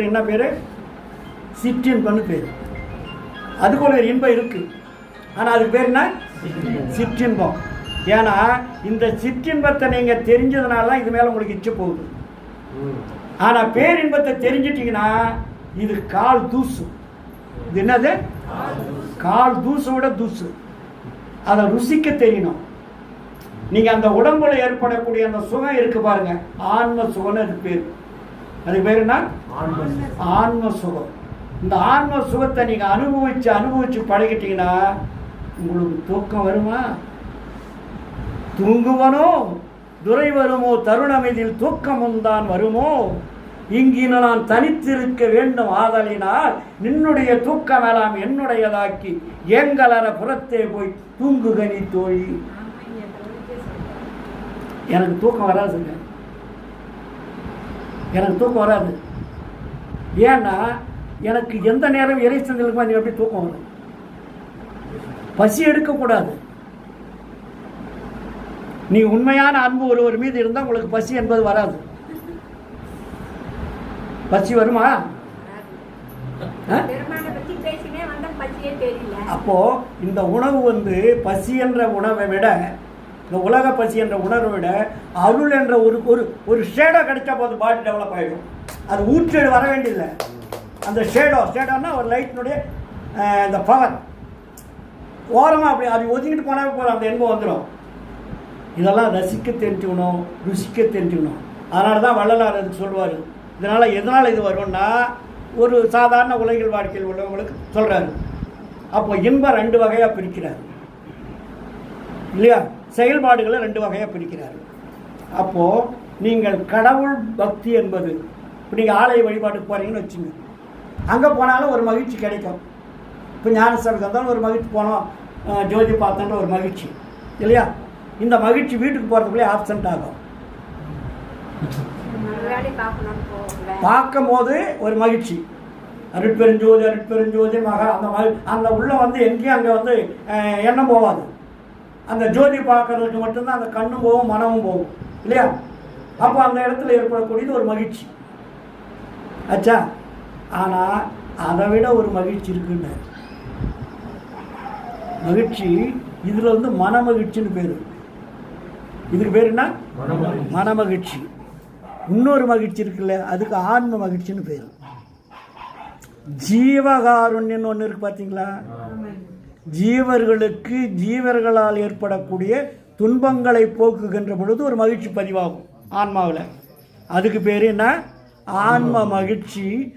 என்ன பேர்? சிற்றின்பம்னு பேர். அதுக்கு ஒரு இன்பம் இருக்குது ஆனால் அதுக்கு பேர் என்ன? சிற்றின்பம் ஏன்னா இந்த சிற்றின்பத்தை நீங்கள் தெரிஞ்சதுனால தான் இது மேலே உங்களுக்கு இச்சு போகுது. ஆனால் பேரின்பத்தை தெரிஞ்சிட்டிங்கன்னா இது கால் தூசு. இது என்னது? கால் தூசோட தூசு. அதை ருசிக்க தெரியணும். நீங்கள் அந்த உடம்புல ஏற்படக்கூடிய அந்த சுகம் இருக்கு பாருங்க. ஆன்ம சுகம்னு அதுக்கு பேர். அதுக்கு பேர் என்ன? ஆன்ம சுகம். இந்த ஆன்ம சுகத்தை நீங்க அனுபவிச்சு அனுபவிச்சு பழகிட்டீங்கன்னா உங்களுக்கு தூக்கம் வருமா? தூங்குவனோ? துரை வருமோ? தருணம் இதில் தூக்கமும் தான் வருமோ? இங்கின நான் தனித்திருக்க வேண்டும் ஆதலினால் நின்னுடைய தூக்கமெல்லாம் என்னுடையதாக்கி எங்களற புறத்தே போய் தூங்குகனி தோழி. எனக்கு தூக்கம் வராதுங்க எனக்கு தூக்கம் வராது. ஏன்னா எனக்கு எந்த நேரம் இறை சிந்தலுக்கு நீ எப்படி தூக்கம் வரும். பசி எடுக்கக்கூடாது. நீ உண்மையான அன்பு ஒருவர் மீது இருந்தால் உங்களுக்கு பசி என்பது வராது. பசி வருமா? அப்போ இந்த உணவு வந்து பசி என்ற உணவை விட இந்த உலக பசி என்ற உணர்வை விட அருள் என்ற ஒரு ஒரு ஒரு ஷேடோ கிடைச்சா போது பாடி டெவலப் ஆகிடும் அது ஊற்று வர வேண்டியதில்லை. அந்த ஷேடோ ஷேடோன்னா ஒரு லைட்டினுடைய இந்த பவர் ஓரமாக அப்படி அது ஒதுங்கிட்டு போனாவே போகிற அந்த எண்பம் வந்துடும் இதெல்லாம் ரசிக்க தெரிஞ்சுக்கணும் ருசிக்க தெரிஞ்சுக்கணும். அதனால தான் வள்ளலார் அதுக்கு சொல்லுவார். இதனால் எதனால் இது வரும்னா ஒரு சாதாரண உலகில் வாழ்க்கையில் உள்ளவங்களுக்கு சொல்கிறாரு அப்போ இன்பம் ரெண்டு வகையாக பிரிக்கிறார். இல்லையா? செயல்பாடுகளை ரெண்டு வகையாக பிரிக்கிறார். அப்போது நீங்கள் கடவுள் பக்தி என்பது இப்போ நீங்கள் ஆலய வழிபாட்டுக்கு போகிறீங்கன்னு வச்சுங்க. அங்கே போனாலும் ஒரு மகிழ்ச்சி கிடைக்கும். இப்போ ஞானசபைக்கு வந்தாலும் ஒரு மகிழ்ச்சி போனோம் ஜோதி பார்த்தோன்ற ஒரு மகிழ்ச்சி. இல்லையா? இந்த மகிழ்ச்சி வீட்டுக்கு போகிறதுக்குள்ளே ஆப்சண்ட் ஆகும். பார்க்கும் போது ஒரு மகிழ்ச்சி. அருட்பெருஞ்சோதி அருட்பெருஞ்சோதி மகா அந்த மகி அந்த உள்ள வந்து எங்கேயும் அங்கே வந்து எண்ணம் போகாது அந்த ஜோதி பார்க்கறதுக்கு மட்டும்தான் அந்த கண்ணும் போகும் மனமும் போகும். இல்லையா? அப்போ அந்த இடத்துல ஏற்படக்கூடியது ஒரு மகிழ்ச்சி. ஆச்சா ஆனால் அதை விட ஒரு மகிழ்ச்சி இருக்குன்னு மகிழ்ச்சி இதில் வந்து மன மகிழ்ச்சின்னு பேர். இதுக்கு பேர் என்ன? மன மகிழ்ச்சி இன்னொரு மகிழ்ச்சி இருக்குல்ல அதுக்கு ஆன்ம மகிழ்ச்சின்னு பேர். ஜீவகாருண்யன்னு ஒன்று இருக்கு பார்த்தீங்களா ஜீவர்களுக்கு ஜீவர்களால் ஏற்படக்கூடிய துன்பங்களை போக்குகின்ற பொழுது ஒரு மகிழ்ச்சி பதிவாகும் ஆன்மாவில். அதுக்கு பேர் என்ன? ஆன்ம மகிழ்ச்சி.